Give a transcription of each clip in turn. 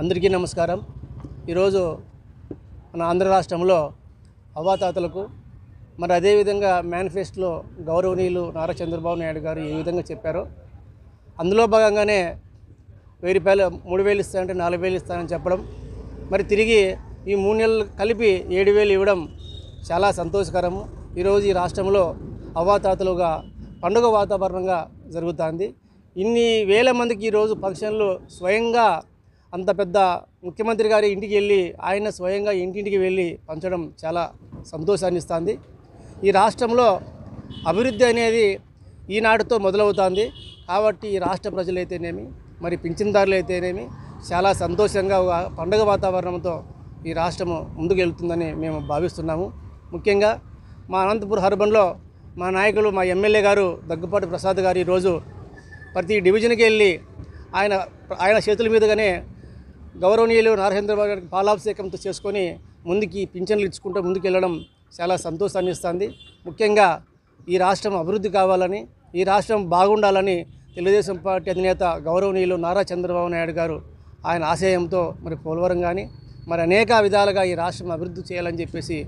అందరికీ నమస్కారం. ఈరోజు మన ఆంధ్ర రాష్ట్రంలో అవాతాతలకు మరి అదేవిధంగా మేనిఫెస్టోలో గౌరవనీయులు నారా చంద్రబాబు నాయుడు గారు ఏ విధంగా చెప్పారో అందులో భాగంగానే వెయ్యి రూపాయలు మూడు వేలు ఇస్తానంటే నాలుగు వేలు ఇస్తానని చెప్పడం మరి తిరిగి ఈ మూడు నెలలు కలిపి ఏడు వేలు ఇవ్వడం చాలా సంతోషకరము. ఈరోజు ఈ రాష్ట్రంలో అవాతాతలుగా పండుగ వాతావరణంగా జరుగుతుంది. ఇన్ని వేల మందికి ఈరోజు ఫంక్షన్లు స్వయంగా అంత పెద్ద ముఖ్యమంత్రి గారి ఇంటికి వెళ్ళి ఆయన స్వయంగా ఇంటింటికి వెళ్ళి పంచడం చాలా సంతోషాన్ని ఇస్తుంది. ఈ రాష్ట్రంలో అభివృద్ధి అనేది ఈనాటితో మొదలవుతుంది. కాబట్టి ఈ రాష్ట్ర ప్రజలైతేనేమి మరి పింఛన్దారులు అయితేనేమి చాలా సంతోషంగా పండగ వాతావరణంతో ఈ రాష్ట్రము ముందుకు వెళ్తుందని మేము భావిస్తున్నాము. ముఖ్యంగా మా అనంతపురం హర్బన్లో మా నాయకులు మా ఎమ్మెల్యే గారు దగ్గుపాటి ప్రసాద్ గారు ఈరోజు ప్రతి డివిజన్కి వెళ్ళి ఆయన ఆయన చేతుల మీదుగానే గౌరవనీయులు నారాయణబాబు గారికి పాలాభిషేకంతో చేసుకొని ముందుకి పింఛన్లు ఇచ్చుకుంటూ ముందుకు వెళ్ళడం చాలా సంతోషాన్ని ఇస్తుంది. ముఖ్యంగా ఈ రాష్ట్రం అభివృద్ధి కావాలని ఈ రాష్ట్రం బాగుండాలని తెలుగుదేశం పార్టీ అధినేత గౌరవనీయులు నారా చంద్రబాబు నాయుడు గారు ఆయన ఆశయంతో మరి పోలవరం కానీ మరి అనేక విధాలుగా ఈ రాష్ట్రం అభివృద్ధి చేయాలని చెప్పేసి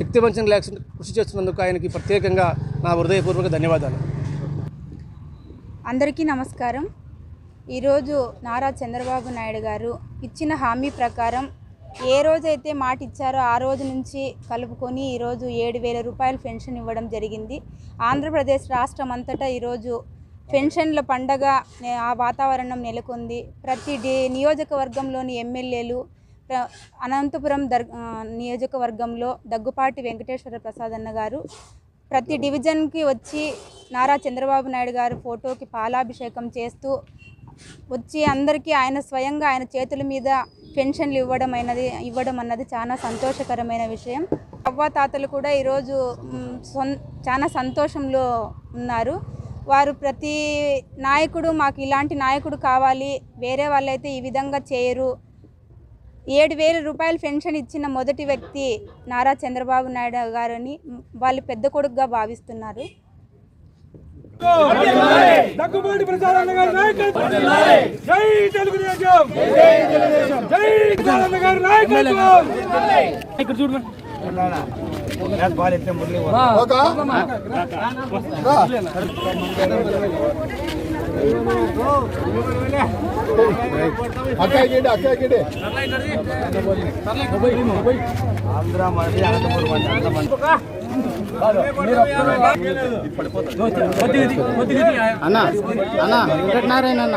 శక్తివంచన లేకుండా కృషి చేస్తున్నందుకు ఆయనకి ప్రత్యేకంగా నా హృదయపూర్వక ధన్యవాదాలు. అందరికీ నమస్కారం. ఈరోజు నారా చంద్రబాబు నాయుడు గారు ఇచ్చిన హామీ ప్రకారం ఏ రోజైతే మాట ఇచ్చారో ఆ రోజు నుంచి కలుపుకొని ఈరోజు ఏడు వేల రూపాయలు పెన్షన్ ఇవ్వడం జరిగింది. ఆంధ్రప్రదేశ్ రాష్ట్రం అంతటా ఈరోజు పెన్షన్ల పండగ ఆ వాతావరణం నెలకొంది. ప్రతి డి నియోజకవర్గంలోని ఎమ్మెల్యేలు అనంతపురం దర్ నియోజకవర్గంలో దగ్గుపాటి వెంకటేశ్వర ప్రసాద్ అన్న గారు ప్రతి డివిజన్కి వచ్చి నారా చంద్రబాబు నాయుడు గారు ఫోటోకి పాలాభిషేకం చేస్తూ వచ్చి అందరికీ ఆయన స్వయంగా ఆయన చేతుల మీద పెన్షన్లు ఇవ్వడం అయినది ఇవ్వడం అన్నది చాలా సంతోషకరమైన విషయం. అవ్వాతాతలు కూడా ఈరోజు సొం చాలా సంతోషంలో ఉన్నారు. వారు ప్రతి నాయకుడు మాకు ఇలాంటి నాయకుడు కావాలి వేరే వాళ్ళైతే ఈ విధంగా చేయరు. ఏడు వేల రూపాయలు పెన్షన్ ఇచ్చిన మొదటి వ్యక్తి నారా చంద్రబాబు నాయుడు గారని వాళ్ళు పెద్ద కొడుకుగా భావిస్తున్నారు. దగ్గుబాటి ప్రసాద్ గారి నాయకత్వం! జై తెలుగుదేశం! జై ప్రసాద్ గారి నాయకత్వం! ఇక్కడ చూడు అక్కాయికండి అక్కాయికండి అన్న అన్న వెంకటనారాయణ అన్న.